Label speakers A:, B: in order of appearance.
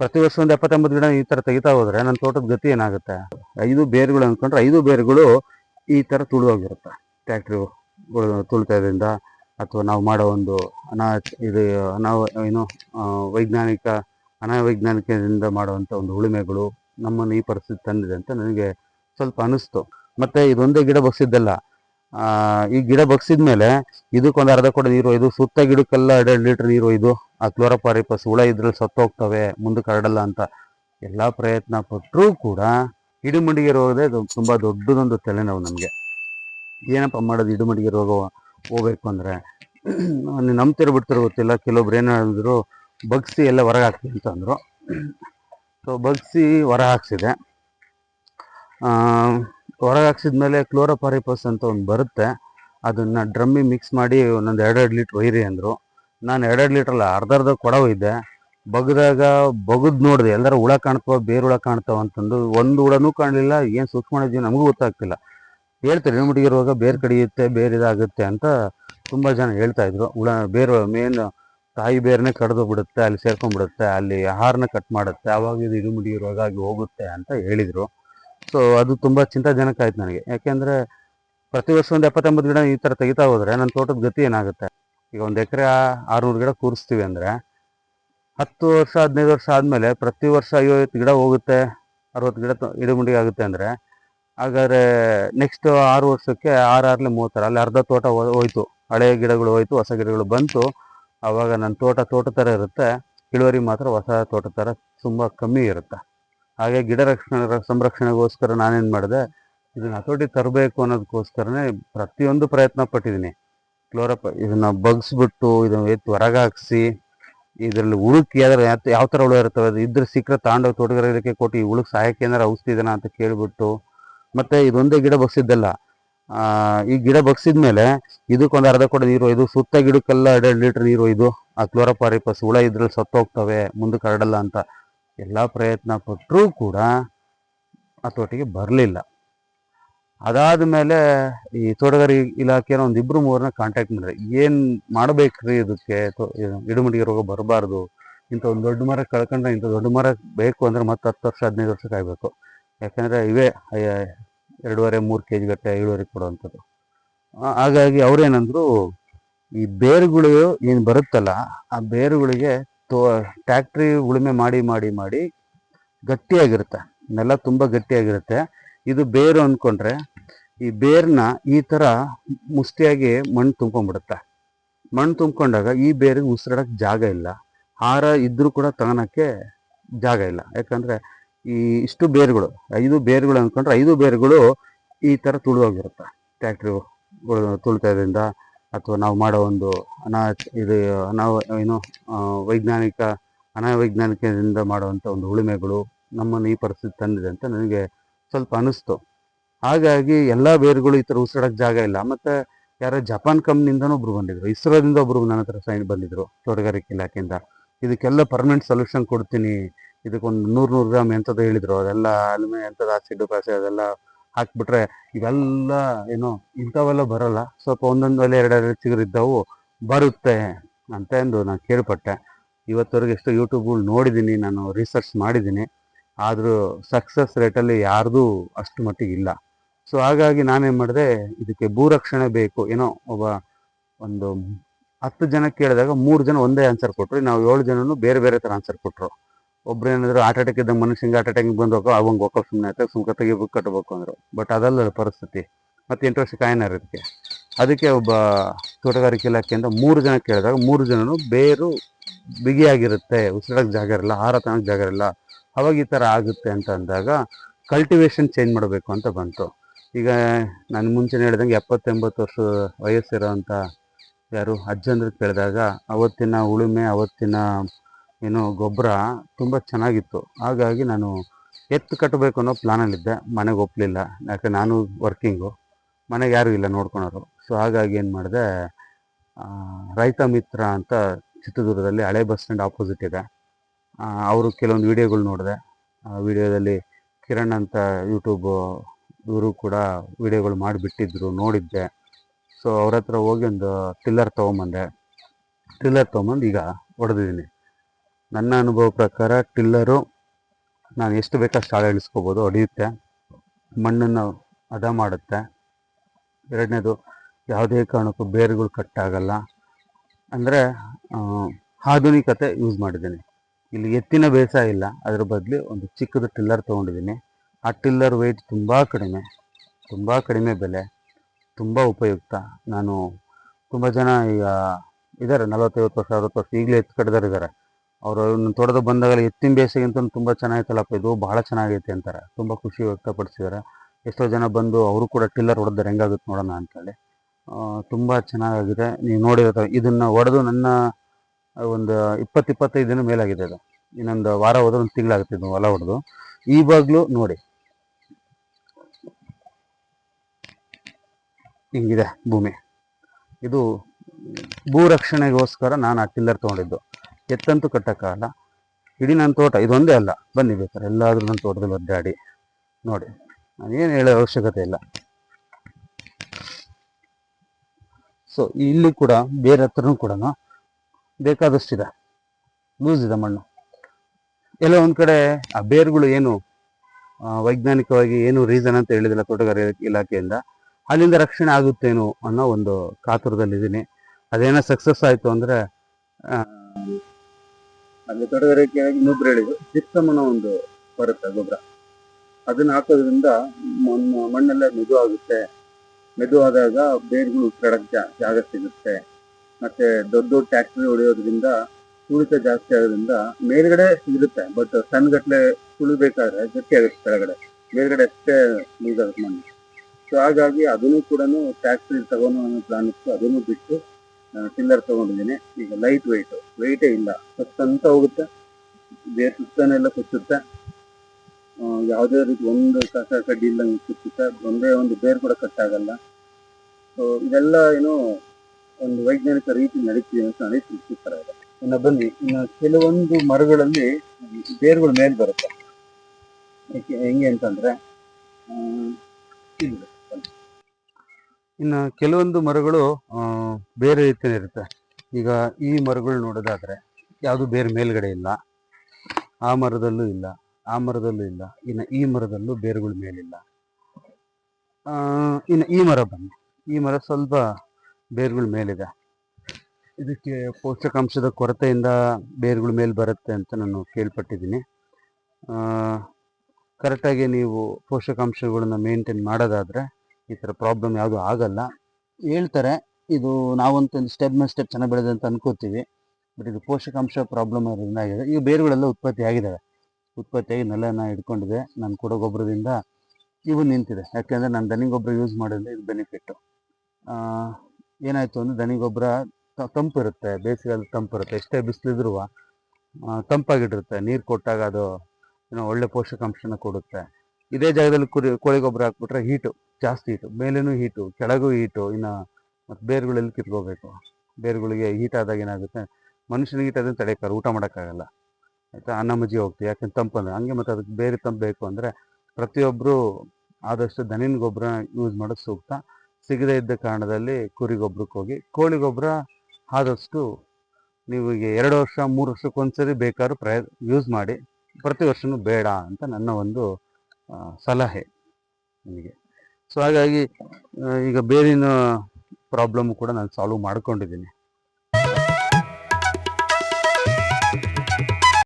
A: ಪ್ರತಿ ವರ್ಷ ಒಂದು ಎಪ್ಪತ್ತೊಂಬತ್ತು ಗಿಡ ಈ ತರ ತೆಗಿತಾ ಹೋದ್ರೆ ನನ್ನ ತೋಟದ ಗತಿ ಏನಾಗುತ್ತೆ? ಐದು ಬೇರುಗಳು ಅನ್ಕೊಂಡ್ರೆ ಐದು ಬೇರುಗಳು ಈ ತರ ತುಳಿದೋಗಿರುತ್ತೆ ಟ್ಯಾಕ್ಟ್ರಿ ತುಳಿತಾ ಇದರಿಂದ ಅಥವಾ ನಾವು ಮಾಡೋ ಒಂದು ಅನಾ ಇದು ಅನಾ ಏನು ವೈಜ್ಞಾನಿಕ ಅನಾವೈಜ್ಞಾನಿಕದಿಂದ ಮಾಡುವಂಥ ಒಂದು ಉಳುಮೆಗಳು ನಮ್ಮನ್ನು ಈ ಪರಿಸ್ಥಿತಿ ತಂದಿದೆ ಅಂತ ನನಗೆ ಸ್ವಲ್ಪ ಅನಿಸ್ತು. ಮತ್ತೆ ಇದೊಂದೇ ಗಿಡ ಬಗ್ಸಿದ್ದಲ್ಲ ಈ ಗಿಡ ಬಗ್ಸಿದ ಮೇಲೆ ಇದಕ್ಕೊಂದು ಅರ್ಧ ಕೊಡ ನೀರು, ಇದು ಸುತ್ತ ಗಿಡಕ್ಕೆಲ್ಲ ಎರಡೆರಡು ಲೀಟರ್ ನೀರು ಇದು ಆ ಕ್ಲೋರೋಪಾರಿಪಸ್ ಹುಳ ಇದ್ರಲ್ಲಿ ಸತ್ತೋಗ್ತವೆ, ಮುಂದಕ್ಕೆ ಹರಡಲ್ಲ ಅಂತ ಎಲ್ಲಾ ಪ್ರಯತ್ನ ಪಟ್ಟರೂ ಕೂಡ ಇಡುಮಂಡಿಗೆ ರೋಗದೇ ತುಂಬ ದೊಡ್ಡದೊಂದು ತಲೆನೋವು ನಮಗೆ. ಏನಪ್ಪ ಮಾಡೋದು ಇಡುಮಂಡಿಗೆ ರೋಗ ಹೋಗ್ಬೇಕು ಅಂದ್ರೆ? ನಂಬ್ತಿರ ಬಿಡ್ತಿರೋ ಗೊತ್ತಿಲ್ಲ, ಕೆಲವೊಬ್ರು ಏನು ಬಗ್ಸಿ ಎಲ್ಲ ಹೊರಗೆ ಅಂತ ಅಂದ್ರು. ಸೊ ಬಗ್ಸಿ ಹೊರ ಹಾಕ್ಸಿದೆ. ಹೊರಗೆ ಹಾಕ್ಸಿದ್ಮೇಲೆ ಕ್ಲೋರೋಪಾರಿಪಸ್ ಅಂತ ಒಂದು ಬರುತ್ತೆ. ಅದನ್ನ ಡ್ರಮ್ಮಿ ಮಿಕ್ಸ್ ಮಾಡಿ ಒಂದೊಂದು ಎರಡೆರಡು ಲೀಟ್ರ್ ಒಯ್ರಿ ಅಂದರು. ನಾನು ಎರಡೆರಡು ಲೀಟ್ರಲ್ಲ ಅರ್ಧ ಅರ್ಧ ಕೊಡ ಒಯ್ದೆ ಬಗ್ದಾಗ ಬಗದ್ ನೋಡಿದೆ, ಎಲ್ಲರೂ ಹುಳ ಕಾಣ್ತಾವ, ಬೇರೆ ಹುಳ ಕಾಣ್ತಾವ ಅಂತಂದು ಒಂದು ಹುಳನೂ ಕಾಣಲಿಲ್ಲ, ಏನು ಸೂಕ್ಷ್ಮ ಜೀವ ನಮಗೂ ಗೊತ್ತಾಗ್ತಿಲ್ಲ. ಹೇಳ್ತಾರೆ ಹೆಣ್ಮುಟಿಗೆ ರೋಗ ಬೇರೆ ಕಡಿಯುತ್ತೆ ಬೇರೆ ಇದಾಗುತ್ತೆ ಅಂತ ತುಂಬ ಜನ ಹೇಳ್ತಾ ಇದ್ರು. ಹುಳ, ಬೇರೆ ಮೇನ್ ತಾಯಿ ಬೇರ್ನೆ ಕಡ್ದು ಬಿಡುತ್ತೆ ಅಲ್ಲಿ ಸೇರ್ಕೊಂಡ್ಬಿಡುತ್ತೆ, ಅಲ್ಲಿ ಆಹಾರನ ಕಟ್ ಮಾಡುತ್ತೆ ಆವಾಗ ಇದು ಇಡುಮುಡಿಗೆ ರೋಗ ಆಗಿ ಹೋಗುತ್ತೆ ಅಂತ ಹೇಳಿದ್ರು. ಸೊ ಅದು ತುಂಬಾ ಚಿಂತಾಜನಕ ಆಯ್ತು ನನಗೆ. ಯಾಕೆಂದ್ರೆ ಪ್ರತಿ ವರ್ಷ ಒಂದು ಎಪ್ಪತ್ತೊಂಬತ್ತು ಗಿಡ ಈ ತರ ತೆಗಿತಾ ಹೋದರೆ ನನ್ನ ತೋಟದ ಗತಿ ಏನಾಗುತ್ತೆ? ಈಗ ಒಂದು ಎಕರೆ ಆರುನೂರು ಗಿಡ ಕೂರಿಸ್ತೀವಿ ಅಂದ್ರೆ ಹತ್ತು ವರ್ಷ, ಹದಿನೈದು ವರ್ಷ ಆದಮೇಲೆ ಪ್ರತಿ ವರ್ಷ ಐವತ್ತು ಗಿಡ ಹೋಗುತ್ತೆ, ಅರವತ್ತು ಗಿಡ ತ- ಆಗುತ್ತೆ ಅಂದ್ರೆ ಹಾಗಾದ್ರೆ ನೆಕ್ಸ್ಟ್ ಆರು ವರ್ಷಕ್ಕೆ ಆರು ಆರ್ಲೆ ಮೂವತ್ತಾರು, ಅಲ್ಲಿ ಅರ್ಧ ತೋಟ ಹೋಯ್ತು. ಹಳೆಯ ಗಿಡಗಳು ಹೋಯ್ತು, ಹೊಸ ಗಿಡಗಳು ಬಂತು. ಅವಾಗ ನನ್ನ ತೋಟ ತೋಟ ಥರ ಇರುತ್ತೆ. ಇಳುವರಿ ಮಾತ್ರ ಹೊಸ ತೋಟ ಥರ ತುಂಬ ಕಮ್ಮಿ ಇರುತ್ತೆ. ಹಾಗೆ ಗಿಡ ರಕ್ಷಣೆ ಸಂರಕ್ಷಣೆಗೋಸ್ಕರ ನಾನೇನು ಮಾಡಿದೆ, ಇದನ್ನ ಹತೋಟಿ ತರಬೇಕು ಅನ್ನೋದಕ್ಕೋಸ್ಕರನೇ ಪ್ರತಿಯೊಂದು ಪ್ರಯತ್ನ ಪಟ್ಟಿದ್ದೀನಿ. ಕ್ಲೋರಪ್, ಇದನ್ನ ಬಗ್ಸ್ಬಿಟ್ಟು, ಇದನ್ನ ಎತ್ತಿ ಹಾಕ್ಸಿ, ಇದರಲ್ಲಿ ಉಳುಕಿ ಯಾವ್ದಾರ ಯಾವ- ಥರ ಹುಳು ಇರ್ತವೆ ಅದು ಇದ್ರ ಸಿಕ್ಕರೆ ತಾಂಡೋಗಿ ತೋಟಗಾರಿಕೆ ಕೊಟ್ಟು ಈ ಉಳುಕ್ ಸಹಾಯಕ್ಕೆ ಏನಾರ ಔಷಧಿ ಇದನ್ನ ಅಂತ ಕೇಳಿಬಿಟ್ಟು, ಮತ್ತೆ ಇದೊಂದೇ ಗಿಡ ಬಗ್ಸಿದ್ದಲ್ಲ ಈ ಗಿಡ ಬಗ್ಸಿದ ಮೇಲೆ ಇದಕ್ಕೊಂದು ಅರ್ಧ ಕೊಡ ನೀರು ಇದು ಸುತ್ತ ಗಿಡಕ್ಕೆಲ್ಲ ಎರಡು ಲೀಟರ್ ನೀರು ಇದು ಆ ಕ್ಲೋರಪಾರಿಪಸ್ ಹುಳ ಇದ್ರಲ್ಲಿ ಸತ್ತೋಗ್ತವೆ, ಮುಂದಕ್ಕೆ ಅಂತ ಎಲ್ಲಾ ಪ್ರಯತ್ನ ಪಟ್ಟರೂ ಕೂಡ ಹತೋಟಿಗೆ ಬರಲಿಲ್ಲ. ಅದಾದ ಮೇಲೆ ಈ ತೋಟಗಾರಿಕೆ ಇಲಾಖೆನ ಒಂದು ಇಬ್ಬರು ಮೂರನ್ನ ಕಾಂಟ್ಯಾಕ್ಟ್ ಮಾಡಿದ್ರೆ. ಏನು ಮಾಡಬೇಕ್ರಿ ಇದಕ್ಕೆ? ಇಡುಮುಡಿಗೆ ರೋಗ ಬರಬಾರ್ದು. ಇಂಥ ಒಂದು ದೊಡ್ಡ ಮರ ಕಳ್ಕೊಂಡ್ರೆ ಇಂಥ ದೊಡ್ಡ ಮರ ಬೇಕು ಅಂದ್ರೆ ಮತ್ತೆ ಹತ್ತು ವರ್ಷ, ಹದಿನೈದು ವರ್ಷ ಕಾಯಬೇಕು ಯಾಕಂದರೆ ಇವೇ ಎರಡೂವರೆ, ಮೂರು ಕೆ ಜಿ ಗಟ್ಟೆ ಇಳುವರಿ ಕೊಡುವಂಥದ್ದು ಹಾಗಾಗಿ ಅವರೇನಂದ್ರು, ಈ ಬೇರುಗಳು ಏನು ಬರುತ್ತಲ್ಲ, ಆ ಬೇರುಗಳಿಗೆ ತೋ ಟ್ಯಾಕ್ಟ್ರಿ ಉಳುಮೆ ಮಾಡಿ ಮಾಡಿ ಮಾಡಿ ಗಟ್ಟಿಯಾಗಿರುತ್ತೆ. ನೆಲ ತುಂಬ ಗಟ್ಟಿಯಾಗಿರುತ್ತೆ. ಇದು ಬೇರು ಅಂದ್ಕೊಂಡ್ರೆ ಈ ಬೇರ್ನ ಈ ಥರ ಮುಷ್ಟಿಯಾಗಿ ಮಣ್ಣು ತುಂಬ್ಕೊಂಡ್ಬಿಡುತ್ತೆ. ಮಣ್ಣು ತುಂಬ್ಕೊಂಡಾಗ ಈ ಬೇರಿಗೆ ಉಸಿರಾಡಕ್ ಜಾಗ ಇಲ್ಲ. ಹಾರ ಇದ್ರೂ ಕೂಡ ತಗೊಳಕ್ಕೆ ಜಾಗ ಇಲ್ಲ. ಯಾಕಂದರೆ ಈ ಇಷ್ಟು ಬೇರುಗಳು, ಐದು ಬೇರುಗಳು ಅಂದ್ಕೊಂಡ್ರೆ ಐದು ಬೇರುಗಳು ಈ ಥರ ತುಳಿದೋಗಿರುತ್ತೆ ಟ್ಯಾಕ್ಟ್ರಿ ತುಳಿತಾ ಇದರಿಂದ ಅಥವಾ ನಾವು ಮಾಡೋ ಒಂದು ಅನಾ, ಇದು ನಾವು ಏನು ವೈಜ್ಞಾನಿಕ, ಅನಾವೈಜ್ಞಾನಿಕದಿಂದ ಮಾಡುವಂಥ ಒಂದು ಉಳುಮೆಗಳು ನಮ್ಮನ್ನು ಈ ಪರಿಸ್ಥಿತಿ ತಂದಿದೆ ಅಂತ ನನಗೆ ಸ್ವಲ್ಪ ಅನಿಸ್ತು ಹಾಗಾಗಿ ಎಲ್ಲಾ ಬೇರುಗಳು ಈ ತರ ಉಸಿರಾಡೋಕ್ಕೆ ಜಾಗ ಇಲ್ಲ. ಮತ್ತೆ ಯಾರೋ ಜಪಾನ್ ಕಂಪ್ನಿಯಿಂದನೂ ಒಬ್ರು ಬಂದಿದ್ರು. ಇಸ್ರೋದಿಂದ ಒಬ್ರು ನನ್ನ ಹತ್ರ ಸೈನ್ ಬಂದಿದ್ರು ತೋಟಗಾರಿಕೆ ಇಲಾಖೆಯಿಂದ. ಇದಕ್ಕೆಲ್ಲ ಪರ್ಮನೆಂಟ್ ಸೊಲ್ಯೂಷನ್ ಕೊಡ್ತೀನಿ. ಇದಕ್ಕೊಂದು ನೂರು ನೂರು ಗ್ರಾಮ್ ಎಂಥದ್ದು ಹೇಳಿದ್ರು. ಅದೆಲ್ಲ ಅಲ್ಮೆ ಎಂಥದ್ದು ಆಸಿಡ್ ಪಾಸಿ ಅದೆಲ್ಲ ಹಾಕ್ಬಿಟ್ರೆ ಇವೆಲ್ಲ ಏನೋ ಇಂಥವೆಲ್ಲ ಬರಲ್ಲ. ಸ್ವಲ್ಪ ಒಂದೊಂದು ಒಲೆ, ಎರಡೆರಡು ಚಿಗುರಿದ್ದವು ಬರುತ್ತೆ ಅಂತ ಎಂದು ನಾನು ಕೇಳ್ಪಟ್ಟೆ. ಇವತ್ತವರೆಗೆ ಎಷ್ಟು ಯೂಟ್ಯೂಬ್ಗಳು ನೋಡಿದ್ದೀನಿ ನಾನು ರಿಸರ್ಚ್ ಮಾಡಿದ್ದೀನಿ ಆದರೂ ಸಕ್ಸಸ್ ರೇಟಲ್ಲಿ ಯಾರ್ದೂ ಅಷ್ಟು ಮಟ್ಟಿಗೆ ಇಲ್ಲ ಸೊ ಹಾಗಾಗಿ ನಾನೇನು ಮಾಡಿದೆ, ಇದಕ್ಕೆ ಭೂರಕ್ಷಣೆ ಬೇಕು. ಏನೋ ಒಬ್ಬ ಒಂದು ಹತ್ತು ಜನ ಕೇಳಿದಾಗ ಮೂರು ಜನ ಒಂದೇ ಆನ್ಸರ್ ಕೊಟ್ಟರು ನಾವು ಏಳು ಜನನು ಬೇರೆ ಬೇರೆ ಥರ ಆನ್ಸರ್ ಕೊಟ್ರು. ಒಬ್ರು ಏನಾದ್ರು ಹಾರ್ಟ್ ಅಟ್ಯಾಕ್ ಇದ್ದ ಮನುಷ್ಯಂಗೆ ಹಾರ್ಟ್ ಅಟ್ಯಾಕ್ ಬಂದಾಗ ಅವಂಗೆ ಹೋಗೋ ಸುಮ್ಮನೆ ಆಯ್ತು ಸುಮ್ಕ ತೆಗಿಬೇಕು ಕಟ್ಟಬೇಕು ಅಂದರು. ಬಟ್ ಅದಲ್ಲ ಪರಿಸ್ಥಿತಿ. ಮತ್ತು ಎಂಟು ವರ್ಷ ಕಾಯಿನ ಇರೋದಕ್ಕೆ ಅದಕ್ಕೆ. ಒಬ್ಬ ತೋಟಗಾರಿಕೆ ಇಲಾಖೆಯಿಂದ ಮೂರು ಜನ ಕೇಳಿದಾಗ, ಮೂರು ಜನನು ಬೇರು ಬಿಗಿಯಾಗಿರುತ್ತೆ ಉಸಿರಾಡಕ್ಕೆ ಜಾಗ ಇರಲ್ಲ, ಆಹಾರ ತನಕ ಜಾಗ ಇರಲ್ಲ, ಅವಾಗ ಈ ಥರ ಆಗುತ್ತೆ ಅಂತ ಅಂದಾಗ ಕಲ್ಟಿವೇಶನ್ ಚೇಂಜ್ ಮಾಡಬೇಕು ಅಂತ ಬಂತು. ಈಗ ನಾನು ಮುಂಚೆನೇ ಹೇಳಿದಂಗೆ ಎಪ್ಪತ್ತೆಂಬತ್ತು ವರ್ಷ ವಯಸ್ಸಿರೋಂಥ ಯಾರು ಅಜ್ಜಂದ್ರಿಗೆ ಕೇಳಿದಾಗ, ಅವತ್ತಿನ ಉಳುಮೆ, ಅವತ್ತಿನ ಏನು ಗೊಬ್ಬರ ತುಂಬ ಚೆನ್ನಾಗಿತ್ತು. ಹಾಗಾಗಿ ನಾನು ಎತ್ತು ಕಟ್ಟಬೇಕು ಅನ್ನೋ ಪ್ಲಾನಲ್ಲಿದ್ದೆ ಮನೆಗೆ ಒಪ್ಪಲಿಲ್ಲ ಯಾಕೆ ನಾನು ವರ್ಕಿಂಗು ಮನೆಗೆ ಯಾರೂ ಇಲ್ಲ ನೋಡ್ಕೊಳೋರು. ಸೊ ಹಾಗಾಗಿ ಏನು ಮಾಡಿದೆ ರೈತ ಮಿತ್ರ ಅಂತ ಚಿತ್ರದುರ್ಗದಲ್ಲಿ ಹಳೆ ಬಸ್ ಸ್ಟ್ಯಾಂಡ್ ಆಪೋಸಿಟ್ ಇದೆ. ಅವರು ಕೆಲವೊಂದು ವಿಡಿಯೋಗಳು ನೋಡಿದೆ. ಆ ವಿಡಿಯೋದಲ್ಲಿ ಕಿರಣ್ ಅಂತ ಯೂಟ್ಯೂಬ್ ಇವರು ಕೂಡ ವಿಡಿಯೋಗಳು ಮಾಡಿಬಿಟ್ಟಿದ್ರು, ನೋಡಿದ್ದೆ. ಸೊ ಅವ್ರ ಹತ್ರ ಹೋಗಿ ಒಂದು ಟಿಲ್ಲರ್ ತೊಗೊಂಬಂದೆ. ಟಿಲ್ಲರ್ ತೊಗೊಂಬಂದು ಈಗ ಹೊಡೆದಿದ್ದೀನಿ. ನನ್ನ ಅನುಭವ ಪ್ರಕಾರ ಟಿಲ್ಲರು ನಾನು ಎಷ್ಟು ಬೇಕಷ್ಟು ಆಳ ಇಳಿಸ್ಕೋಬೋದು, ಹೊಡೆಯುತ್ತೆ, ಮಣ್ಣನ್ನು ಹದ ಮಾಡುತ್ತೆ. ಎರಡನೇದು, ಯಾವುದೇ ಕಾರಣಕ್ಕೂ ಬೇರುಗಳು ಕಟ್ಟಾಗಲ್ಲ ಅಂದರೆ ಆಧುನಿಕತೆ ಯೂಸ್ ಮಾಡಿದ್ದೀನಿ. ಇಲ್ಲಿ ಎತ್ತಿನ ಬೇಸಾಯ ಇಲ್ಲ, ಅದ್ರ ಬದಲು ಒಂದು ಚಿಕ್ಕದು ಟಿಲ್ಲರ್ ತೊಗೊಂಡಿದ್ದೀನಿ. ಆ ಟಿಲ್ಲರ್ ವೆಯ್ಟ್ ತುಂಬ ಕಡಿಮೆ ತುಂಬ ಕಡಿಮೆ ಬೆಲೆ, ತುಂಬ ಉಪಯುಕ್ತ. ನಾನು ತುಂಬ ಜನ ಈಗ ಇದ್ದಾರೆ ನಲವತ್ತೈವತ್ತು ವರ್ಷ, ಅರವತ್ತು ವರ್ಷ ಈಗಲೇ ಎತ್ತು ಕಟ್ಟಿದಾರೆ ಇದ್ದಾರೆ ಅವರು ತೋಟದ ಬಂದಾಗ ಎತ್ತಿನ ಬೇಸಿಗೆಂತ ತುಂಬ ಚೆನ್ನಾಗಿತ್ತಲ್ಲಪ್ಪ, ಇದು ಬಹಳ ಚೆನ್ನಾಗೈತೆ ಅಂತಾರೆ. ತುಂಬ ಖುಷಿ ವ್ಯಕ್ತಪಡಿಸಿದ್ದಾರೆ. ಎಷ್ಟೋ ಜನ ಬಂದು ಅವರು ಕೂಡ ಟಿಲ್ಲರ್ ಹೊಡೆದ್ರೆ ಹೆಂಗಾಗುತ್ತೆ ನೋಡೋಣ ಅಂತೇಳಿ. ತುಂಬ ಚೆನ್ನಾಗಿದೆ ನೀವು ನೋಡಿರೋ ಇದನ್ನು ಹೊಡೆದು ನನ್ನ ಒಂದು ಇಪ್ಪತ್ತು ಇಪ್ಪತ್ತೈದು ದಿನ ಮೇಲಾಗಿದೆ ಅದು. ಇನ್ನೊಂದು ವಾರ ಹೋದ್ರೆ ಒಂದು ತಿಂಗಳಾಗುತ್ತೆ ಇದು ಹೊಲ ಹೊಡೆದು. ಈವಾಗಲೂ ನೋಡಿ. ಹಿಂಗಿದೆ ಭೂಮಿ. ಇದು ಭೂ ರಕ್ಷಣೆಗೋಸ್ಕರ ನಾನು ಆ ಟಿಲ್ಲರ್ ತೊಗೊಂಡಿದ್ದು. ಎತ್ತಂತೂ ಕಟ್ಟೋಕ್ಕಾಗಲ್ಲ ಇಡೀ ನನ್ನ ತೋಟ, ಇದೊಂದೇ ಅಲ್ಲ. ಬನ್ನಿ ಬೇಕಾದ್ರೆ ಎಲ್ಲಾದರೂ ನನ್ನ ತೋಟದಲ್ಲಿ ಒದ್ದಾಡಿ ನೋಡಿ. ನಾನೇನು ಹೇಳೋ ಅವಶ್ಯಕತೆ ಇಲ್ಲ. ಸೊ ಇಲ್ಲಿ ಕೂಡ, ಬೇರೆ ಹತ್ರನೂ ಕೂಡ ಬೇಕಾದಷ್ಟಿದೆ. ಲೂಸ್ ಇದೆ ಮಣ್ಣು. ಎಲ್ಲ ಒಂದು ಕಡೆ, ಆ ಬೇರುಗಳು ಏನು ವೈಜ್ಞಾನಿಕವಾಗಿ ಏನು ರೀಸನ್ ಅಂತ ಹೇಳಿದಿಲ್ಲ ತೋಟಗಾರಿಕೆ ಇಲಾಖೆಯಿಂದ. ಅಲ್ಲಿಂದ ರಕ್ಷಣೆ ಆಗುತ್ತೇನೋ ಅನ್ನೋ ಒಂದು ಕಾತುರದಲ್ಲಿದ್ದೀನಿ. ಅದೇನೋ ಸಕ್ಸಸ್ ಆಯಿತು ಅಂದ್ರೆ ಆ, ಅಲ್ಲಿ ತೋಟಗಾರಿಕೆ ಇನ್ನೊಬ್ರು ಹೇಳಿದ್ರು. ಜಿಪ್ಸಮ್ ಅನ್ನೋ ಒಂದು ಬರುತ್ತೆ ಗೊಬ್ಬರ. ಅದನ್ನ ಹಾಕೋದ್ರಿಂದ ಮಣ್ಣು ಮಣ್ಣೆಲ್ಲ ಮೆದು ಆಗುತ್ತೆ. ಮೆದು ಆದಾಗ ಬೇರುಗಳು ಕೆಡಕ್ ಜಾಗ ಸಿಗುತ್ತೆ. ಮತ್ತೆ ದೊಡ್ಡ ದೊಡ್ಡ ಟ್ಯಾಕ್ಟ್ರಿ ಹೊಡೆಯೋದ್ರಿಂದ ತುಳಿತ ಜಾಸ್ತಿ ಆಗೋದ್ರಿಂದ ಮೇಲ್ಗಡೆ ಸಿಗುತ್ತೆ ಬಟ್ ಸಣ್ಣಗಟ್ಲೆ ತುಳಿಬೇಕಾದ್ರೆ ಗಟ್ಟಿ ಆಗುತ್ತೆ ಕೆಳಗಡೆ. ಮೇಲ್ಗಡೆ ಅಷ್ಟೇ ಲೂಸ್ ಮಣ್ಣು. ಸೊ ಹಾಗಾಗಿ ಅದನ್ನು ಕೂಡ ಟ್ಯಾಕ್ಟ್ರಿ ತಗೊಂಡು ಅನ್ನೋ ಪ್ಲಾನ್ ಇತ್ತು ಅದನ್ನು ಬಿಟ್ಟು ಟಿಲ್ಲರ್ ತಗೊಂಡಿದ್ದೀನಿ. ಈಗ ಲೈಟ್ ವೆಯ್ಟ್ ವೆಯ್ಟೇ ಇಲ್ಲ. ಅಂತ ಹೋಗುತ್ತೆ. ಬೇರೆ ಸುತ್ತನೆಲ್ಲ ಕುಚ್ಚುತ್ತೆ ಯಾವುದೇ ರೀತಿ ಒಂದು ಕಸ ಕಡ್ಡಿ ಇಲ್ಲ ಕುಚ್ಚುತ್ತೆ ಒಂದೇ ಒಂದು ಬೇರು ಕೂಡ ಕಟ್ಟಾಗಲ್ಲ ಸೊ ಇದೆಲ್ಲ ಏನು ಒಂದು ವೈಜ್ಞಾನಿಕ ರೀತಿ ನಡೀತಿದೆ ಅಂತ ನನಗೆ ತಿಳಿಸ್ತಾರೆ ಇದೆ. ಇನ್ನು ಬನ್ನಿ. ಇನ್ನು ಕೆಲವೊಂದು ಮರಗಳಲ್ಲಿ ಬೇರುಗಳು ಮೇಲೆ ಬರುತ್ತೆ. ಹೆಂಗೆ ಅಂತಂದ್ರೆ ಬನ್ನಿ. ಇನ್ನು ಕೆಲವೊಂದು ಮರಗಳು ಬೇರೆ ರೀತಿಯಲ್ಲಿ ಇರುತ್ತೆ. ಈಗ ಈ ಮರಗಳು ನೋಡೋದಾದರೆ ಯಾವುದು ಬೇರೆ ಮೇಲ್ಗಡೆ ಇಲ್ಲ. ಆ ಮರದಲ್ಲೂ ಇಲ್ಲ, ಆ ಮರದಲ್ಲೂ ಇಲ್ಲ, ಇನ್ನು ಈ ಮರದಲ್ಲೂ ಬೇರುಗಳು ಮೇಲಿಲ್ಲ. ಇನ್ನು ಈ ಮರ ಬನ್ನಿ. ಈ ಮರ ಸ್ವಲ್ಪ ಬೇರುಗಳು ಮೇಲಿದೆ. ಇದಕ್ಕೆ ಪೋಷಕಾಂಶದ ಕೊರತೆಯಿಂದ ಬೇರುಗಳು ಮೇಲೆ ಬರುತ್ತೆ ಅಂತ ನಾನು ಕೇಳ್ಪಟ್ಟಿದ್ದೀನಿ. ಕರೆಕ್ಟಾಗಿ ನೀವು ಪೋಷಕಾಂಶಗಳನ್ನ ಮೇಂಟೈನ್ ಮಾಡೋದಾದ್ರೆ ಈ ಥರ ಪ್ರಾಬ್ಲಮ್ ಯಾವುದು ಆಗಲ್ಲ. ಹೇಳ್ತಾರೆ, ಇದು ನಾವಂತೂ ಸ್ಟೆಪ್ ಬೈ ಸ್ಟೆಪ್ ಚೆನ್ನಾಗಿ ಬೆಳೆದಂತ ಅನ್ಕೋತೀವಿ. ಬಟ್ ಇದು ಪೋಷಕಾಂಶ ಪ್ರಾಬ್ಲಮ್ ಆಗಿದೆ. ಈಗ ಬೇರುಗಳೆಲ್ಲ ಉತ್ಪತ್ತಿ ಆಗಿದ್ದಾವೆ ಉತ್ಪತ್ತಿಯಾಗಿ ನೆಲನ ಹಿಡ್ಕೊಂಡಿದೆ. ನಾನು ಕೊಡೋ ಗೊಬ್ಬರದಿಂದ ಇವು ನಿಂತಿದೆ. ಯಾಕೆಂದರೆ ನಾನು ದನಿ ಗೊಬ್ಬರ ಯೂಸ್ ಮಾಡೋದ್ರಿಂದ ಇದು ಬೆನಿಫಿಟ್ಟು ಏನಾಯಿತು ಅಂದರೆ ದನಿ ಗೊಬ್ಬರ ತಂಪು ಇರುತ್ತೆ. ಬೇಸಿಗೆಯಲ್ಲಿ ತಂಪು ಇರುತ್ತೆ. ಎಷ್ಟೇ ಬಿಸಿಲಿದ್ರೂ ತಂಪಾಗಿಟ್ಟಿರುತ್ತೆ. ನೀರು ಕೊಟ್ಟಾಗ ಅದು, ಏನೋ ಒಳ್ಳೆ ಪೋಷಕಾಂಶನ ಕೊಡುತ್ತೆ. ಇದೇ ಜಾಗದಲ್ಲಿ ಕುರಿ, ಕೋಳಿ ಗೊಬ್ಬರ ಹಾಕ್ಬಿಟ್ರೆ ಹೀಟು ಜಾಸ್ತಿ ಹೀಟು ಮೇಲೇನು ಹೀಟು ಕೆಳಗೂ ಹೀಟು ಇನ್ನು ಮತ್ತು ಬೇರುಗಳೆಲ್ಲಿ ಕಿತ್ಕೋಬೇಕು. ಬೇರುಗಳಿಗೆ ಹೀಟ್ ಆದಾಗ ಏನಾಗುತ್ತೆ? ಮನುಷ್ಯನಿಗೆ ಹೀಟ್ ಅದನ್ನು ತಡೆಯಕ್ಕಾರ ಊಟ ಮಾಡೋಕ್ಕಾಗಲ್ಲ. ಆಯಿತಾ? ಅನ್ನ ಮಜ್ಜಿ ಹೋಗ್ತೀವಿ ಯಾಕಂದ್ರೆ ತಂಪಂದ್ರೆ ಹಂಗೆ ಮತ್ತು ಅದಕ್ಕೆ ಬೇರೆ ತಂಪಬೇಕು ಅಂದರೆ ಪ್ರತಿಯೊಬ್ಬರು ಆದಷ್ಟು ದನಿನ ಗೊಬ್ಬರ ಯೂಸ್ ಮಾಡೋದು ಸೂಕ್ತ. ಸಿಗದೇ ಇದ್ದ ಕಾರಣದಲ್ಲಿ ಕುರಿ ಗೊಬ್ಬರಕ್ಕೆ ಹೋಗಿ. ಕೋಳಿ ಗೊಬ್ಬರ ಆದಷ್ಟು ನೀವು ಈಗ ಎರಡು ವರ್ಷ, ಮೂರು ವರ್ಷಕ್ಕೊಂದ್ಸರಿ ಬೇಕಾದ್ರೂ ಪ್ರಯ ಯೂಸ್ ಮಾಡಿ. ಪ್ರತಿ ವರ್ಷನೂ ಬೇಡ ಅಂತ ನನ್ನ ಒಂದು ಸಲಹೆ ನಿಮಗೆ. ಸೊ ಹಾಗಾಗಿ ಈಗ ಬೇರಿನ ಪ್ರಾಬ್ಲಮ್ ಕೂಡ ನಾನು ಸಾಲ್ವ್ ಮಾಡ್ಕೊಂಡಿದ್ದೀನಿ.